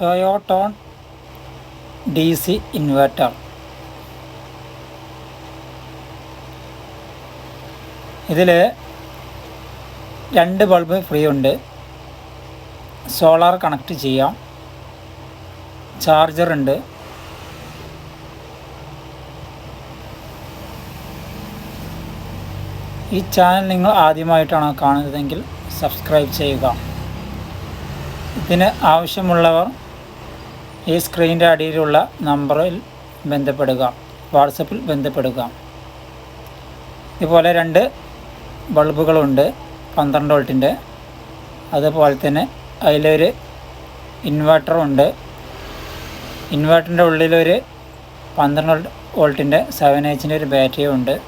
ടൊയോട്ടോൺ D C inverter. ഇതിൽ രണ്ട് bulb free ഉണ്ട്. സോളാർ കണക്ട് ചെയ്യാം. ചാർജർ ഉണ്ട്. ഈ ചാനൽ നിങ്ങൾ ആദ്യമായിട്ടാണ് കാണുന്നതെങ്കിൽ സബ്സ്ക്രൈബ് ചെയ്യുക. ഇതിന് ആവശ്യമുള്ളവർ ഈ സ്ക്രീനിന്റെ അടിയിലുള്ള നമ്പറിൽ ബന്ധപ്പെടുക വാട്സപ്പിൽ ബന്ധപ്പെടുക. ഇതുപോലെ രണ്ട് ബൾബുകളുണ്ട് പന്ത്രണ്ട് വോൾട്ടിന്റെ. അതുപോലെ തന്നെ അതിലൊരു ഇൻവെർട്ടറുണ്ട്. ഇൻവെർട്ടറിന്റെ ഉള്ളിലൊരു പന്ത്രണ്ട് വോൾട്ടിന്റെ സെവൻ എച്ചിന്റെ ഒരു ബാറ്ററിയും ഉണ്ട്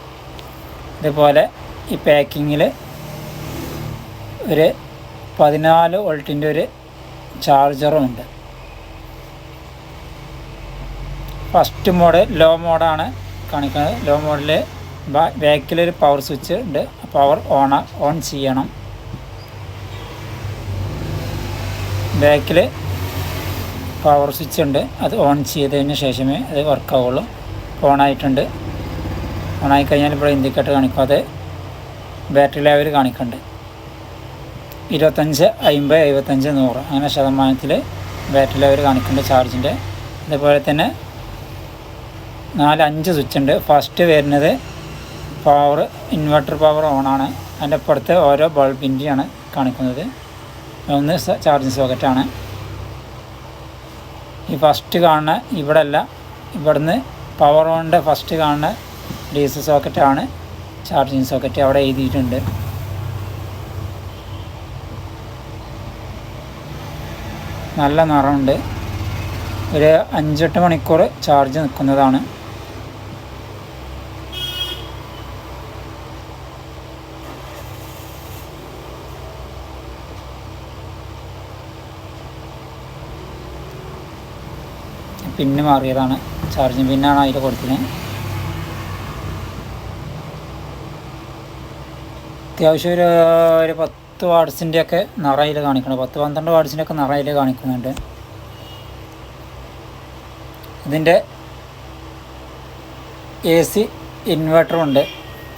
ഇതുപോലെ ഈ പാക്കിങ്ങിൽ ഒരു പതിനാല് വോൾട്ടിന്റെ ഒരു ചാർജറും ഉണ്ട്. ഫസ്റ്റ് മോഡ് ലോ മോഡാണ് കാണിക്കുന്നത്. ലോ മോഡിൽ ബാക്കിലൊരു പവർ സ്വിച്ച് ഉണ്ട്. പവർ ഓൺ ഓൺ ചെയ്യണം. ബാക്കിൽ പവർ സ്വിച്ച് ഉണ്ട്. അത് ഓൺ ചെയ്തതിന് ശേഷമേ അത് വർക്കാവുള്ളൂ ഓണായിട്ടുണ്ട് ഓണായി കഴിഞ്ഞാൽ ഇവിടെ ഇൻഡിക്കേറ്റർ കാണിക്കും. അത് ബാറ്ററി ലെവൽ കാണിക്കുന്നുണ്ട് ഇരുപത്തഞ്ച് അമ്പത് എഴുപത്തഞ്ച് നൂറ്. അങ്ങനെ ശതമാനത്തിൽ ബാറ്ററി ലെവൽ കാണിക്കുന്നുണ്ട് ചാർജിന്റെ അതുപോലെ തന്നെ നാല് അഞ്ച് സ്വിച്ച് ഉണ്ട്. ഫസ്റ്റ് വരുന്നത് പവർ ഇൻവെർട്ടർ പവർ ഓണാണ് അതിന്റെ അപ്പുറത്ത് ഓരോ ബൾബിന്റെയാണ് കാണിക്കുന്നത്. ഒന്ന് ചാർജിങ് സോക്കറ്റാണ് ഈ ഫസ്റ്റ് കാണുന്ന ഇവിടെ അല്ല ഇവിടുന്ന് പവർ ഓണിന്റെ ഫസ്റ്റ് കാണുന്ന ഡി സി സോക്കറ്റാണ് ചാർജിങ് സോക്കറ്റ് അവിടെ എഴുതിയിട്ടുണ്ട്. നല്ല നിറമുണ്ട്. ഒരു അഞ്ചെട്ട് മണിക്കൂർ ചാർജ് നിൽക്കുന്നതാണ്. പിന്ന് മാറിയതാണ്. ചാർജിങ് പിന്നാണ് അതിൽ കൊടുത്തത് അത്യാവശ്യം ഒരു ഒരു പത്ത് വാർഡ്സിന്റെയൊക്കെ നിറയിൽ കാണിക്കണം. പത്ത് പന്ത്രണ്ട് വാർഡ്സിന്റെയൊക്കെ നിറയിൽ കാണിക്കുന്നുണ്ട്. ഇതിന്റെ എ സി ഇൻവെർട്ടറുണ്ട്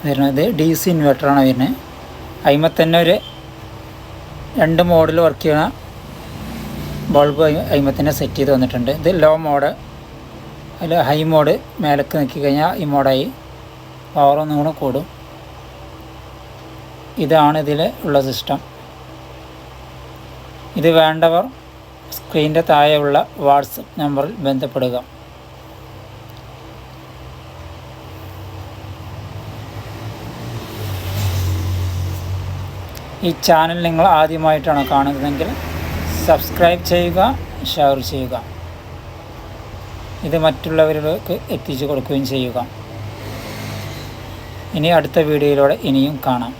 വരുന്നത്. ഡി സി ഇൻവെർട്ടറാണ് വരുന്നത്. അതിമ്മത്തന്നെ തന്നെ ഒരു രണ്ട് മോഡൽ വർക്ക് ചെയ്യുന്ന ബൾബ് അതിമ തന്നെ സെറ്റ് ചെയ്ത് വന്നിട്ടുണ്ട്. ഇത് ലോ മോഡ് അതിൽ ഹൈ മോഡ് മേലക്ക് നോക്കി കഴിഞ്ഞാൽ ഈ മോഡായി പവർ ഒന്നും കൂടെ കൂടും. ഇതാണ് ഇതിൽ ഉള്ള സിസ്റ്റം ഇത് വേണ്ടവർ സ്ക്രീനിന്റെ താഴെയുള്ള വാട്സപ്പ് നമ്പറിൽ ബന്ധപ്പെടുക. ഈ ചാനൽ നിങ്ങൾ ആദ്യമായിട്ടാണ് കാണുന്നതെങ്കിൽ സബ്സ്ക്രൈബ് ചെയ്യുക ഷെയർ ചെയ്യുക. ഇത് മറ്റുള്ളവരിലേക്ക് എത്തിച്ചു കൊടുക്കുകയും ചെയ്യുക. ഇനി അടുത്ത വീഡിയോയിലൂടെ ഇനിയും കാണാം.